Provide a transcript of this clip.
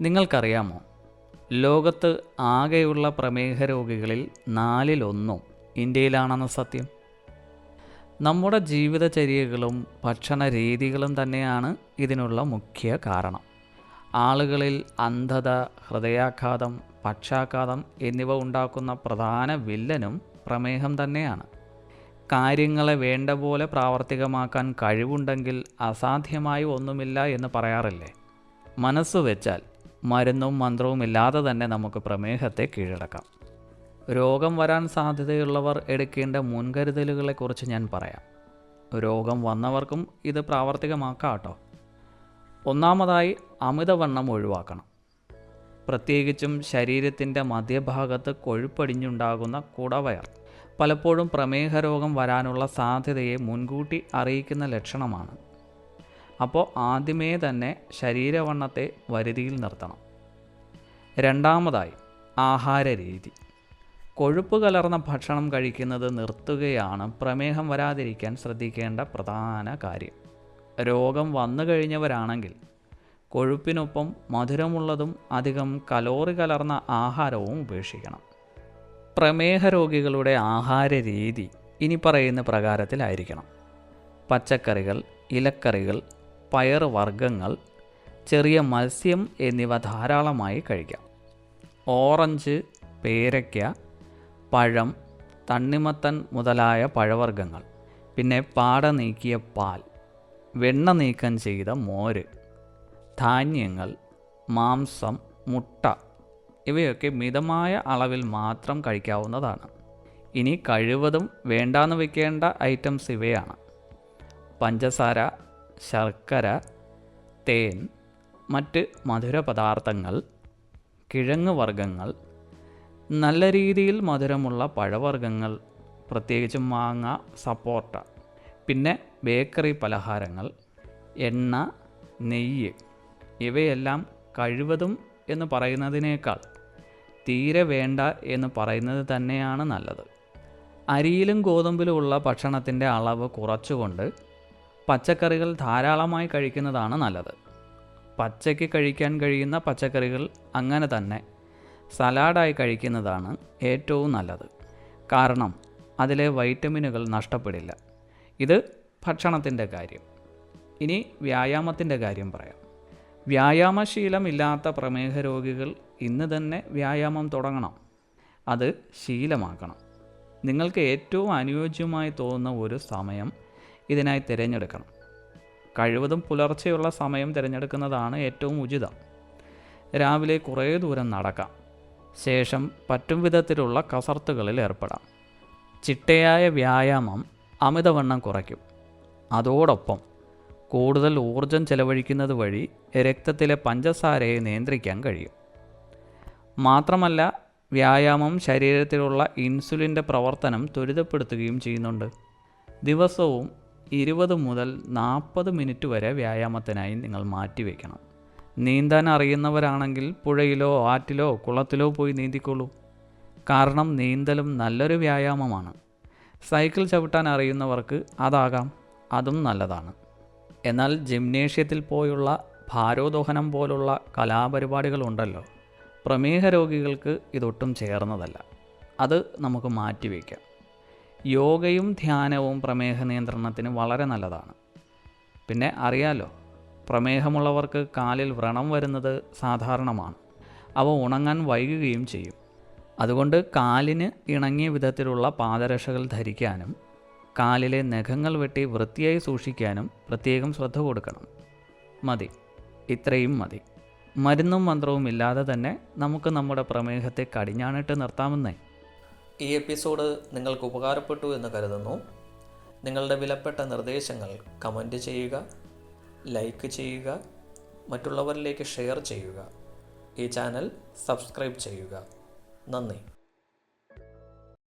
നിങ്ങൾക്കറിയാമോ? ലോകത്ത് ആകെയുള്ള പ്രമേഹ രോഗികളിൽ നാലിലൊന്നും ഇന്ത്യയിലാണെന്ന സത്യം. നമ്മുടെ ജീവിതചര്യകളും ഭക്ഷണ രീതികളും തന്നെയാണ് ഇതിനുള്ള മുഖ്യ കാരണം. ആളുകളിൽ അന്ധത ഹൃദയാഘാതം പക്ഷാഘാതം എന്നിവ ഉണ്ടാക്കുന്ന പ്രധാന വില്ലനും പ്രമേഹം തന്നെയാണ്. കാര്യങ്ങളെ വേണ്ട പോലെ പ്രാവർത്തികമാക്കാൻ കഴിവുണ്ടെങ്കിൽ അസാധ്യമായി ഒന്നുമില്ല എന്ന് പറയാറില്ലേ? മനസ്സ് വെച്ചാൽ മരുന്നും മന്ത്രവും ഇല്ലാതെ തന്നെ നമുക്ക് പ്രമേഹത്തെ കീഴടക്കാം. രോഗം വരാൻ സാധ്യതയുള്ളവർ എടുക്കേണ്ട മുൻകരുതലുകളെക്കുറിച്ച് ഞാൻ പറയാം. രോഗം വന്നവർക്കും ഇത് പ്രാവർത്തികമാക്കാം കേട്ടോ. ഒന്നാമതായി അമിതവണ്ണം ഒഴിവാക്കണം. പ്രത്യേകിച്ചും ശരീരത്തിന്റെ മധ്യഭാഗത്ത് കൊഴുപ്പടിഞ്ഞുണ്ടാകുന്ന കുടവയർ. പലപ്പോഴും പ്രമേഹ രോഗം വരാനുള്ള സാധ്യതയെ മുൻകൂട്ടി അറിയിക്കുന്ന ലക്ഷണമാണ്. അപ്പോൾ ആദ്യമേ തന്നെ ശരീരവണ്ണത്തെ വരുതിയിൽ നിർത്തണം. രണ്ടാമതായി ആഹാര രീതി കൊഴുപ്പ് കലർന്ന ഭക്ഷണം കഴിക്കുന്നത് നിർത്തുകയാണ് പ്രമേഹം വരാതിരിക്കാൻ ശ്രദ്ധിക്കേണ്ട പ്രധാന കാര്യം. രോഗം വന്നു കഴിഞ്ഞവരാണെങ്കിൽ കൊഴുപ്പിനൊപ്പം മധുരമുള്ളതും അധികം കലോറി കലർന്ന ആഹാരവും ഉപേക്ഷിക്കണം. പ്രമേഹ രോഗികളുടെ ആഹാര രീതി ഇനി പറയുന്ന പ്രകാരത്തിലായിരിക്കണം. പച്ചക്കറികൾ ഇലക്കറികൾ പയർ വർഗങ്ങൾ ചെറിയ മത്സ്യം എന്നിവ ധാരാളമായി കഴിക്കാം. ഓറഞ്ച് പേരയ്ക്ക പഴം തണ്ണിമത്തൻ മുതലായ പഴവർഗങ്ങൾ പിന്നെ പാട നീക്കിയ പാൽ വെണ്ണ നീക്കം ചെയ്ത മോര് ധാന്യങ്ങൾ മാംസം മുട്ട ഇവയൊക്കെ മിതമായ അളവിൽ മാത്രം കഴിക്കാവുന്നതാണ്. ഇനി കഴിവതും വേണ്ടാന്ന് വെക്കേണ്ട ഐറ്റംസ് ഇവയാണ്. പഞ്ചസാര ശർക്കര തേൻ മറ്റ് മധുര പദാർത്ഥങ്ങൾ കിഴങ്ങ് വർഗങ്ങൾ നല്ല രീതിയിൽ മധുരമുള്ള പഴവർഗങ്ങൾ പ്രത്യേകിച്ചും മാങ്ങ സപ്പോർട്ട പിന്നെ ബേക്കറി പലഹാരങ്ങൾ എണ്ണ നെയ്യ് ഇവയെല്ലാം കഴിവതും എന്ന് പറയുന്നതിനേക്കാൾ തീരെ വേണ്ട എന്ന് പറയുന്നത് തന്നെയാണ് നല്ലത്. അരിയിലും ഗോതമ്പിലുമുള്ള ഭക്ഷണത്തിന്റെ അളവ് കുറച്ചുകൊണ്ട് പച്ചക്കറികൾ ധാരാളമായി കഴിക്കുന്നതാണ് നല്ലത്. പച്ചയ്ക്ക് കഴിക്കാൻ കഴിയുന്ന പച്ചക്കറികൾ അങ്ങനെ തന്നെ സലാഡായി കഴിക്കുന്നതാണ് ഏറ്റവും നല്ലത്. കാരണം അതിലെ വൈറ്റമിനുകൾ നഷ്ടപ്പെടില്ല. ഇത് ഭക്ഷണത്തിന്റെ കാര്യം. ഇനി വ്യായാമത്തിന്റെ കാര്യം പറയാം. വ്യായാമശീലമില്ലാത്ത പ്രമേഹ രോഗികൾ ഇന്ന് തന്നെ വ്യായാമം തുടങ്ങണം. അത് ശീലമാക്കണം. നിങ്ങൾക്ക് ഏറ്റവും അനുയോജ്യമായി തോന്നുന്ന ഒരു സമയം ഇതിനായി തിരഞ്ഞെടുക്കണം. കഴിവതും പുലർച്ചെയുള്ള സമയം തിരഞ്ഞെടുക്കുന്നതാണ് ഏറ്റവും ഉചിതം. രാവിലെ കുറേ ദൂരം നടക്കാം. ശേഷം പറ്റും വിധത്തിലുള്ള കസർത്തുകളിൽ ഏർപ്പെടാം. ചിട്ടയായ വ്യായാമം അമിതവണ്ണം കുറയ്ക്കും. അതോടൊപ്പം കൂടുതൽ ഊർജം ചെലവഴിക്കുന്നത് വഴി രക്തത്തിലെ പഞ്ചസാരയെ നിയന്ത്രിക്കാൻ കഴിയും. മാത്രമല്ല വ്യായാമം ശരീരത്തിലുള്ള ഇൻസുലിന്റെ പ്രവർത്തനം ത്വരിതപ്പെടുത്തുകയും ചെയ്യുന്നുണ്ട്. ദിവസവും ഇരുപത് മുതൽ നാൽപ്പത് മിനിറ്റ് വരെ വ്യായാമത്തിനായി നിങ്ങൾ മാറ്റി മാറ്റിവെക്കണം നീന്താൻ അറിയുന്നവരാണെങ്കിൽ പുഴയിലോ ആറ്റിലോ കുളത്തിലോ പോയി നീന്തിക്കോളൂ. കാരണം നീന്തലും നല്ലൊരു വ്യായാമമാണ്. സൈക്കിൾ ചവിട്ടാൻ അറിയുന്നവർക്ക് അതാകാം അതും നല്ലതാണ്. എന്നാൽ ജിംനേഷ്യത്തിൽ പോയുള്ള ഭാരോദോഹനം പോലുള്ള കലാപരിപാടികളുണ്ടല്ലോ. പ്രമേഹ രോഗികൾക്ക് ഇതൊട്ടും ചേർന്നതല്ല. അത് നമുക്ക് മാറ്റിവെക്കാം യോഗയും ധ്യാനവും പ്രമേഹ നിയന്ത്രണത്തിന് വളരെ നല്ലതാണ്. പിന്നെ അറിയാലോ പ്രമേഹമുള്ളവർക്ക് കാലിൽ വ്രണം വരുന്നത് സാധാരണമാണ്. അവ ഉണങ്ങാൻ വൈകുകയും ചെയ്യും. അതുകൊണ്ട് കാലിന് ഇണങ്ങിയ വിധത്തിലുള്ള പാദരക്ഷകൾ ധരിക്കാനും കാലിലെ നഖങ്ങൾ വെട്ടി വൃത്തിയായി സൂക്ഷിക്കാനും പ്രത്യേകം ശ്രദ്ധ കൊടുക്കണം. മതി. ഇത്രയും മതി. മരുന്നും മന്ത്രവും ഇല്ലാതെ തന്നെ നമുക്ക് നമ്മുടെ പ്രമേഹത്തെ കടിഞ്ഞാണിട്ട് നിർത്താമെന്നേ. ഈ എപ്പിസോഡ് നിങ്ങൾക്ക് ഉപകാരപ്പെട്ടു എന്ന് കരുതുന്നു. നിങ്ങളുടെ വിലപ്പെട്ട നിർദ്ദേശങ്ങൾ കമന്റ് ചെയ്യുക ലൈക്ക് ചെയ്യുക മറ്റുള്ളവരിലേക്ക് ഷെയർ ചെയ്യുക. ഈ ചാനൽ സബ്സ്ക്രൈബ് ചെയ്യുക. നന്ദി.